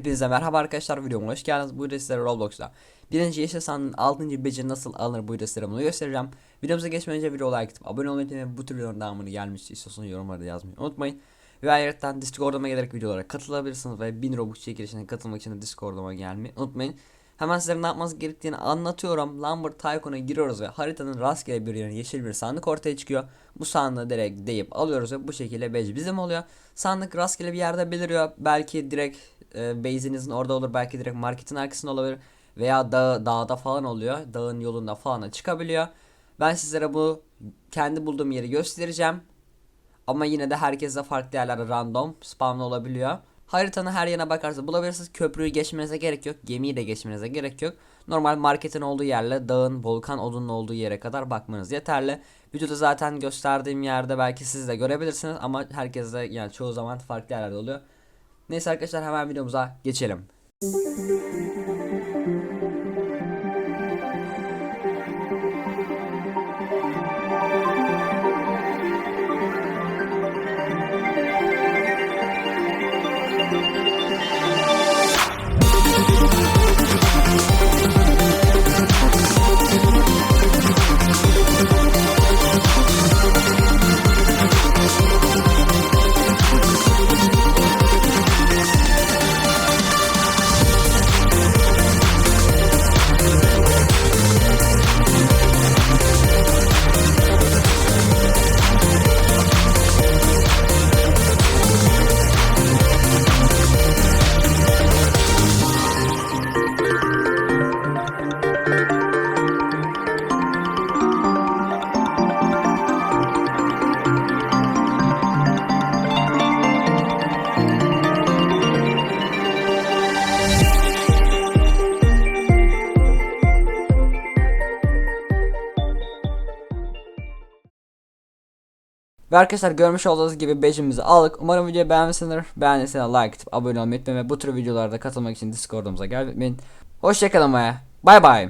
Hepinize merhaba arkadaşlar videoma hoş geldiniz. Bu sizlere Roblox'ta birinci yeşil sandığın 6. beceri nasıl alınır bu sizlere bunu göstereceğim. Videomuza geçmeden önce video like atıp abone olmayı unutmayın. Bu tür videoların devamını gelmişti istiyorsanız yorumlarda yazmayı unutmayın. Ve ayrıca Discord'uma gelerek videolara katılabilirsiniz ve 1000 Robux çekilişine katılmak için de Discord'uma gelmeyi unutmayın. Hemen sizlere ne yapmanız gerektiğini anlatıyorum. Lambert Tycoon'a giriyoruz ve haritanın rastgele bir yerine yeşil bir sandık ortaya çıkıyor. Bu sandığı direkt deyip alıyoruz ve bu şekilde badge bizim oluyor. Sandık rastgele bir yerde beliriyor. Belki direkt e, base'inizin orada olur. Belki direkt marketin arkasında olabilir. Veya dağ, dağda falan oluyor. Dağın yolunda falan çıkabiliyor. Ben sizlere bu kendi bulduğum yeri göstereceğim. Ama yine de herkese farklı yerlerde random spawn olabiliyor. Haritanın her yerine bakarsa bulabilirsiniz. Köprüyü geçmenize gerek yok. Gemiyi de geçmenize gerek yok. Normal marketin olduğu yerle dağın, volkan odunun olduğu yere kadar bakmanız yeterli. Videoda zaten gösterdiğim yerde belki siz de görebilirsiniz ama herkes de yani çoğu zaman farklı yerlerde oluyor. Neyse arkadaşlar hemen videomuza geçelim. Ve arkadaşlar görmüş olduğunuz gibi badge'imizi aldık. Umarım videoyu beğenmişsinizdir. Beğendiyseniz like atıp abone olmayı unutmayın ve bu tür videolarda katılmak için Discord'umuza gelmeyi. Hoşçakalın ve bay bay.